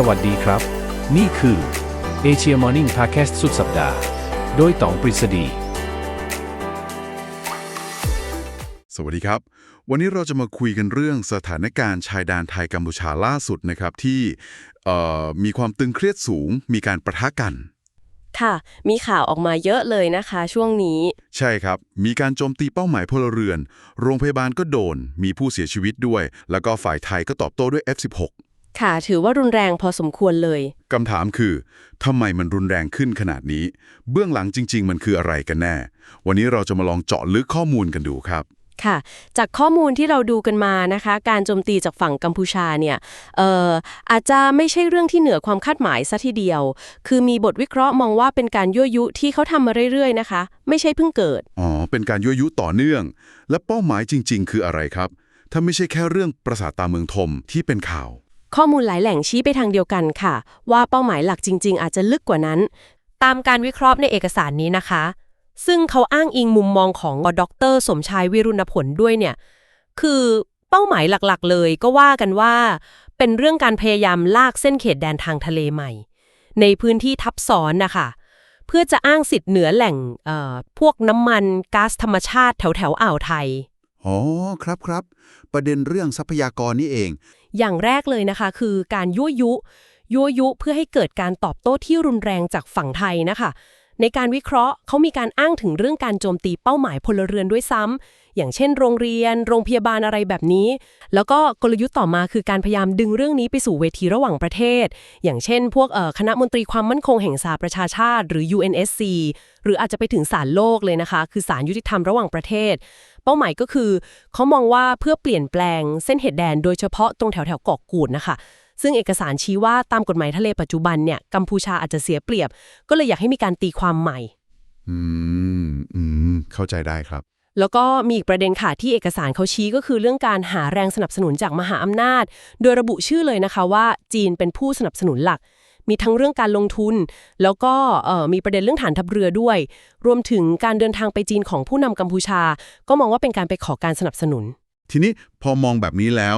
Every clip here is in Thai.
สวัสดีครับ นี่คือ Asia Morning Podcast สุดสัปดาห์ โดยต๋องปริศดี สวัสดีครับ วันนี้เราจะมาคุยกันเรื่องสถานการณ์ชายแดนไทยกัมพูชาล่าสุดนะครับ ที่เอ่อมีความตึงเครียดสูง มีการประทะกันค่ะ มีข่าวออกมาเยอะเลยนะคะช่วงนี้ ใช่ครับ มีการโจมตีเป้าหมายพลเรือน โรงพยาบาลก็โดน มีผู้เสียชีวิตด้วย แล้วก็ฝ่ายไทยก็ตอบโต้ด้วย F16 ค่ะ ถือว่ารุนแรงพอสมควรเลย คำถามคือทำไมมันรุนแรงขึ้นขนาดนี้ เบื้องหลังจริง ๆ มันคืออะไรกันแน่ วันนี้เราจะมาลองเจาะลึกข้อมูลกันดูครับ ค่ะ จากข้อมูลที่เราดูกันมานะคะ การโจมตีจากฝั่งกัมพูชาเนี่ยเอ่ออาจจะไม่ใช่เรื่องที่เหนือความคาดหมายซะทีเดียว คือมีบทวิเคราะห์มองว่าเป็นการยั่วยุที่เขาทำมาเรื่อยๆนะคะ ไม่ใช่เพิ่งเกิด อ๋อ เป็นการยั่วยุต่อเนื่อง และเป้าหมายจริง ๆ คืออะไรครับ ถ้าไม่ใช่แค่เรื่องปราสาทตาเมืองทมที่เป็นข่าว ข้อมูลหลายแหล่งชี้ไปทางเดียวกันค่ะ ว่าเป้าหมายหลักจริง ๆ อาจจะลึกกว่านั้น ตามการวิเคราะห์ในเอกสารนี้นะคะ ซึ่งเขาอ้างอิงมุมมองของดร สมชายวิรุณผลด้วยเนี่ย คือเป้าหมายหลักๆ เลยก็ว่ากันว่า เป็นเรื่องการพยายามลากเส้นเขตแดนทางทะเลใหม่ ในพื้นที่ทับซ้อนนะคะเพื่อจะอ้างสิทธิ์เหนือแหล่งเอ่อพวกน้ำมันก๊าซธรรมชาติแถวแถวอ่าวไทย อ๋อครับครับ ประเด็นเรื่องทรัพยากรนี่เอง อย่างแรกเลยนะคะคือการยั่วยุ ยั่วยุเพื่อให้เกิดการตอบโต้ที่รุนแรงจากฝั่งไทยนะคะ ในการวิเคราะห์เขามีการอ้างถึงเรื่องการโจมตีเป้าหมายพลเรือนด้วยซ้ำ อย่างเช่น โรงเรียน โรงพยาบาลอะไรแบบนี้ แล้วก็กลยุทธ์ต่อมาคือการพยายามดึงเรื่องนี้ไปสู่เวทีระหว่างประเทศ อย่างเช่น พวกคณะมนตรีความมั่นคงแห่งสหประชาชาติ หรือ UNSC หรืออาจจะไปถึงศาลโลกเลยนะคะ คือศาลยุติธรรมระหว่างประเทศ เป้าหมายก็คือ เขามองว่าเพื่อเปลี่ยนแปลงเส้นเหตุแดน โดยเฉพาะตรงแถวแถวเกาะกูดนะคะซึ่งเอกสารชี้ว่าตามกฎหมายทะเลปัจจุบันเนี่ยกัมพูชาอาจจะเสียเปรียบ ก็เลยอยากให้มีการตีความใหม่ อืมอืมเข้าใจได้ครับ แล้วก็มีอีกประเด็นค่ะที่เอกสารเขาชี้ก็คือเรื่องการหาแรงสนับสนุนจากมหาอำนาจ โดยระบุชื่อเลยนะคะว่าจีนเป็นผู้สนับสนุนหลัก มีทั้งเรื่องการลงทุน แล้วก็มีประเด็นเรื่องฐานทัพเรือด้วย รวมถึงการเดินทางไปจีนของผู้นำกัมพูชา ก็มองว่าเป็นการไปขอการสนับสนุน ทีนี้พอมองแบบนี้แล้ว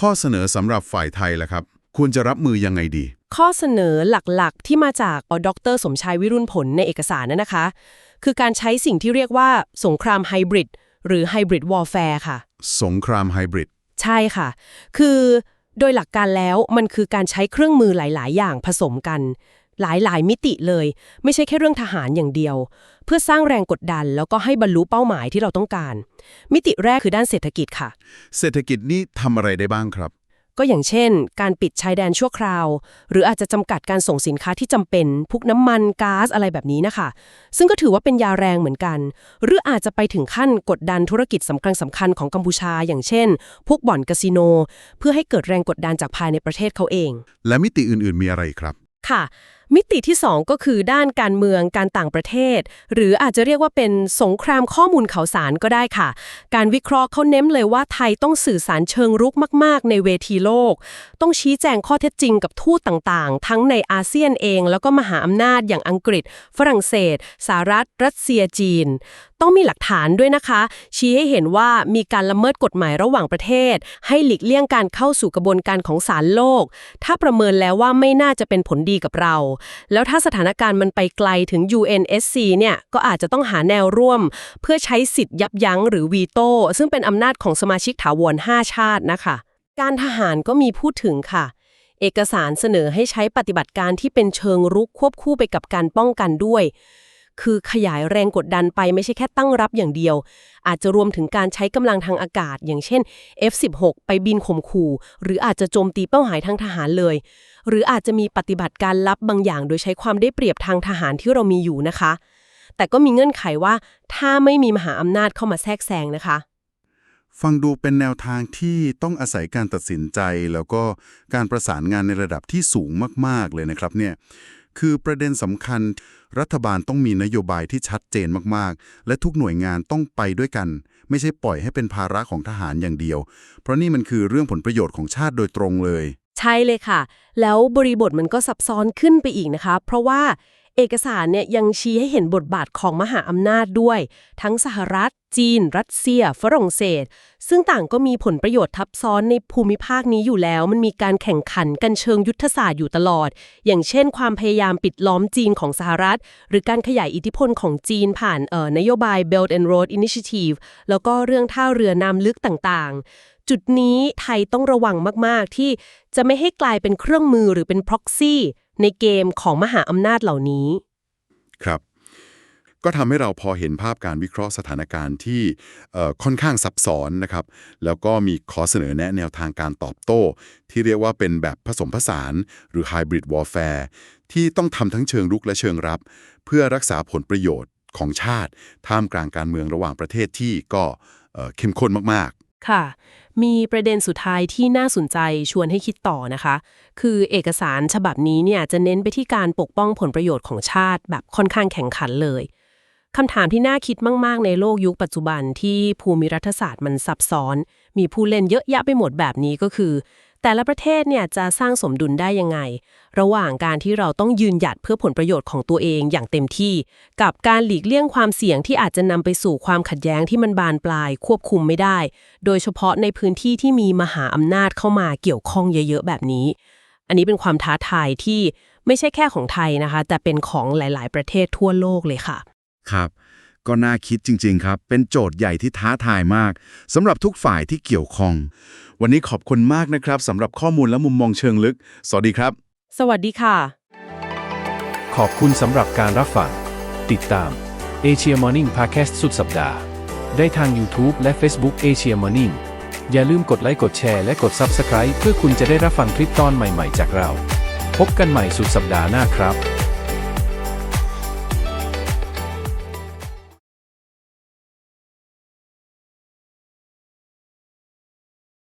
ข้อเสนอสำหรับฝ่ายไทยล่ะครับ ควรจะรับมือยังไงดี ข้อเสนอหลักๆ ที่มาจากดร สมชายวิรุณผลในเอกสารนั้นนะคะ คือการใช้สิ่งที่เรียกว่าสงครามไฮบริดหรือไฮบริดวอลแฟร์ค่ะ สงครามไฮบริดใช่ค่ะ คือโดยหลักการแล้วมันคือการใช้เครื่องมือหลาย ๆ อย่างผสมกัน หลายๆ มิติเลย ไม่ใช่แค่เรื่องทหารอย่างเดียว เพื่อสร้างแรงกดดันแล้วก็ให้บรรลุเป้าหมายที่เราต้องการ มิติแรกคือด้านเศรษฐกิจค่ะ เศรษฐกิจนี่ทำอะไรได้บ้างครับ ก็อย่างเช่น การปิดชายแดนชั่วคราว หรืออาจจะจำกัดการส่งสินค้าที่จำเป็นพวกน้ำมันก๊าซอะไรแบบนี้นะคะ ซึ่งก็ถือว่าเป็นยาแรงเหมือนกัน หรืออาจจะไปถึงขั้นกดดันธุรกิจสำคัญสำคัญของกัมพูชา อย่างเช่น พวกบ่อนคาสิโน เพื่อให้เกิดแรงกดดันจากภายในประเทศเขาเอง และมิติอื่นๆมีอะไรอีกครับค่ะ มิติที่ 2 ก็คือด้านการเมืองการต่างประเทศ หรืออาจจะเรียกว่าเป็นสงครามข้อมูลข่าวสารก็ได้ค่ะ การวิเคราะห์เขาเน้นเลยว่าไทยต้องสื่อสารเชิงรุกมาก ๆ ในเวทีโลก ต้องชี้แจงข้อเท็จจริงกับทูตต่างๆ ทั้งในอาเซียนเอง แล้วก็มหาอำนาจอย่างอังกฤษ ฝรั่งเศสสหรัฐ รัสเซียจีน ต้องมีหลักฐานด้วยนะคะ ชี้ให้เห็นว่ามีการละเมิดกฎหมายระหว่างประเทศ ให้หลีกเลี่ยงการเข้าสู่กระบวนการของศาลโลก ถ้าประเมินแล้วว่าไม่น่าจะเป็นผลดีกับเราแล้วถ้าสถานการณ์มันไปไกลถึง UNSC เนี่ย ก็อาจจะต้องหาแนวร่วม เพื่อใช้สิทธิ์ยับยั้งหรือวีโต้ ซึ่งเป็นอำนาจของสมาชิกถาวร 5 ชาตินะคะ การทหารก็มีพูดถึงค่ะ เอกสารเสนอให้ใช้ปฏิบัติการที่เป็นเชิงรุกควบคู่ไปกับการป้องกันด้วย คือขยายแรงกดดันไปไม่ใช่แค่ตั้งรับอย่างเดียว อาจจะรวมถึงการใช้กำลังทางอากาศ อย่างเช่น F16 ไปบินข่มขู่ หรืออาจจะโจมตีเป้าหมายทางทหารเลย หรืออาจจะมีปฏิบัติการลับบางอย่าง โดยใช้ความได้เปรียบทางทหารที่เรามีอยู่นะคะ แต่ก็มีเงื่อนไขว่า ถ้าไม่มีมหาอำนาจเข้ามาแทรกแซงนะคะฟังดูเป็นแนวทางที่ต้องอาศัยการตัดสินใจ แล้วก็การประสานงานในระดับที่สูงมาก ๆ เลยนะครับเนี่ย คือประเด็นสำคัญ รัฐบาลต้องมีนโยบายที่ชัดเจนมากๆ และทุกหน่วยงานต้องไปด้วยกัน ไม่ใช่ปล่อยให้เป็นภาระของทหารอย่างเดียว เพราะนี่มันคือเรื่องผลประโยชน์ของชาติโดยตรงเลย ใช่เลยค่ะ แล้วบริบทมันก็ซับซ้อนขึ้นไปอีกนะคะ เพราะว่า เอกสารเนี่ยยังชี้ให้เห็นบทบาทของมหาอำนาจด้วย ทั้งสหรัฐ จีน รัสเซีย ฝรั่งเศส ซึ่งต่างก็มีผลประโยชน์ทับซ้อนในภูมิภาคนี้อยู่แล้ว มันมีการแข่งขันกันเชิงยุทธศาสตร์อยู่ตลอด อย่างเช่น ความพยายามปิดล้อมจีนของสหรัฐ หรือการขยายอิทธิพลของจีนผ่านเอ่อนโยบาย Belt and Road Initiative แล้วก็เรื่องท่าเรือน้ำลึกต่างๆ จุดนี้ไทยต้องระวังมากๆที่จะไม่ให้กลายเป็นเครื่องมือหรือเป็น proxy ในเกมของมหาอำนาจเหล่านี้ ครับ ก็ทำให้เราพอเห็นภาพการวิเคราะห์สถานการณ์ที่ค่อนข้างซับซ้อนนะครับ แล้วก็มีขอเสนอแนะแนวทางการตอบโต้ ที่เรียกว่าเป็นแบบผสมผสานหรือ Hybrid Warfare ที่ต้องทำทั้งเชิงรุกและเชิงรับ เพื่อรักษาผลประโยชน์ของชาติ ท่ามกลางการเมืองระหว่างประเทศที่ก็เอ่อเข้มข้นมาก ค่ะ มีประเด็นสุดท้ายที่น่าสนใจชวนให้คิดต่อนะคะ คือเอกสารฉบับนี้เนี่ยจะเน้นไปที่การปกป้องผลประโยชน์ของชาติ แบบค่อนข้างแข่งขันเลยคำถามที่น่าคิดมาก ๆ ในโลกยุคปัจจุบันที่ภูมิรัฐศาสตร์มันซับซ้อน มีผู้เล่นเยอะแยะไปหมดแบบนี้ก็คือ แต่ละประเทศเนี่ยจะสร้างสมดุลได้ยังไง ระหว่างการที่เราต้องยืนหยัดเพื่อผลประโยชน์ของตัวเองอย่างเต็มที่ กับการหลีกเลี่ยงความเสี่ยงที่อาจจะนำไปสู่ความขัดแย้งที่มันบานปลายควบคุมไม่ได้ โดยเฉพาะในพื้นที่ที่มีมหาอำนาจเข้ามาเกี่ยวข้องเยอะๆ แบบนี้ อันนี้เป็นความท้าทายที่ไม่ใช่แค่ของไทยนะคะ แต่เป็นของหลาย ๆ ประเทศทั่วโลกเลยค่ะ ครับ ก็น่าคิดจริง ๆ ครับ เป็นโจทย์ใหญ่ที่ท้าทายมากสำหรับทุกฝ่ายที่เกี่ยวข้องๆวันนี้ขอบคุณมากนะครับสำหรับข้อมูลและมุมมองเชิงลึก สวัสดีครับ สวัสดีค่ะ ขอบคุณสำหรับการรับฟัง ติดตาม Asia Morning Podcast สุดสัปดาห์ ได้ทาง YouTube และ Facebook Asia Morning อย่าลืมกดไลค์กดแชร์และกด Subscribe เพื่อคุณจะได้รับฟังคลิปตอนใหม่ ๆ จากเรา พบกันใหม่สุดสัปดาห์หน้าครับ